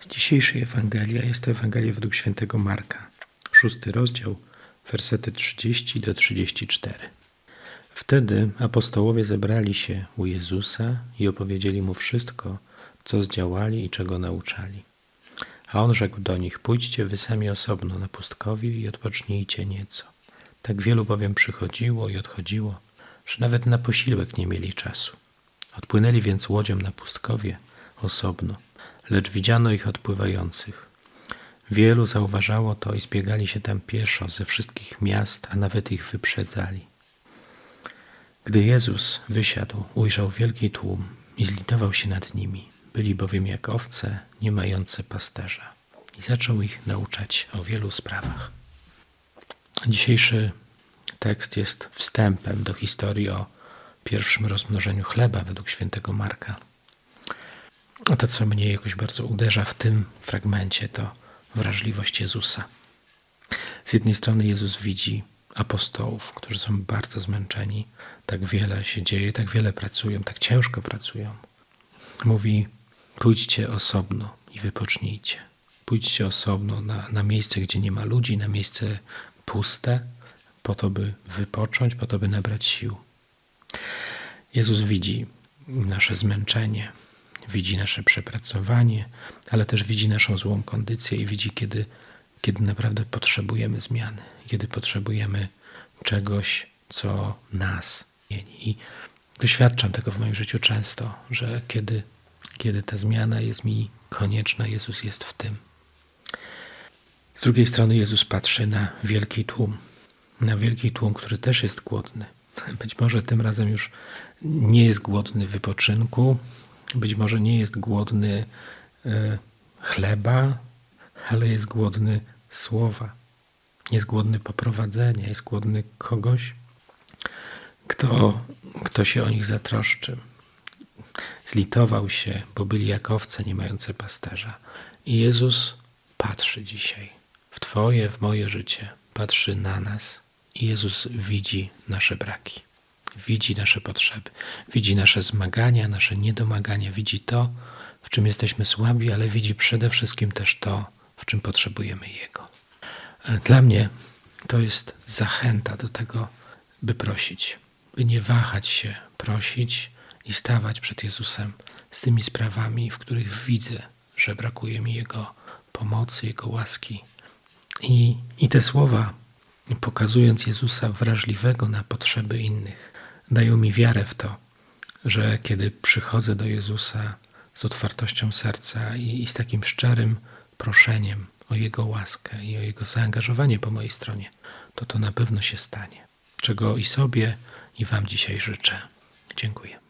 Z dzisiejszej Ewangelii, a jest to Ewangelia według świętego Marka, szósty rozdział, wersety 30 do 34. Wtedy apostołowie zebrali się u Jezusa i opowiedzieli mu wszystko, co zdziałali i czego nauczali. A on rzekł do nich: Pójdźcie wy sami osobno na pustkowie i odpocznijcie nieco. Tak wielu bowiem przychodziło i odchodziło, że nawet na posiłek nie mieli czasu. Odpłynęli więc łodzią na pustkowie osobno, lecz widziano ich odpływających. Wielu zauważało to i zbiegali się tam pieszo ze wszystkich miast, a nawet ich wyprzedzali. Gdy Jezus wysiadł, ujrzał wielki tłum i zlitował się nad nimi. Byli bowiem jak owce, nie mające pasterza. I zaczął ich nauczać o wielu sprawach. Dzisiejszy tekst jest wstępem do historii o pierwszym rozmnożeniu chleba według świętego Marka. A to, co mnie jakoś bardzo uderza w tym fragmencie, to wrażliwość Jezusa. Z jednej strony Jezus widzi apostołów, którzy są bardzo zmęczeni, tak wiele się dzieje, tak wiele pracują, tak ciężko pracują. Mówi: pójdźcie osobno i wypocznijcie. Pójdźcie osobno na, na miejsce, gdzie nie ma ludzi, na miejsce puste, po to, by wypocząć, po to, by nabrać sił. Jezus widzi nasze zmęczenie, widzi nasze przepracowanie, ale też widzi naszą złą kondycję i widzi, kiedy, kiedy naprawdę potrzebujemy zmiany, kiedy potrzebujemy czegoś, co nas zmieni. I doświadczam tego w moim życiu często, że kiedy, kiedy ta zmiana jest mi konieczna, Jezus jest w tym. Z drugiej strony Jezus patrzy na wielki tłum, na wielki tłum, który też jest głodny. Być może tym razem już nie jest głodny wypoczynku, być może nie jest głodny e, chleba, ale jest głodny słowa. Jest głodny poprowadzenia, jest głodny kogoś, kto, kto się o nich zatroszczy. Zlitował się, bo byli jak owce nie mające pasterza. I Jezus patrzy dzisiaj w Twoje, w moje życie, patrzy na nas i Jezus widzi nasze braki, widzi nasze potrzeby, widzi nasze zmagania, nasze niedomagania, widzi to, w czym jesteśmy słabi, ale widzi przede wszystkim też to, w czym potrzebujemy Jego. Dla mnie to jest zachęta do tego, by prosić, by nie wahać się prosić i stawać przed Jezusem z tymi sprawami, w których widzę, że brakuje mi Jego pomocy, Jego łaski. I, i te słowa, pokazując Jezusa wrażliwego na potrzeby innych, dają mi wiarę w to, że kiedy przychodzę do Jezusa z otwartością serca i, i z takim szczerym proszeniem o Jego łaskę i o Jego zaangażowanie po mojej stronie, to to na pewno się stanie. Czego i sobie, i Wam dzisiaj życzę. Dziękuję.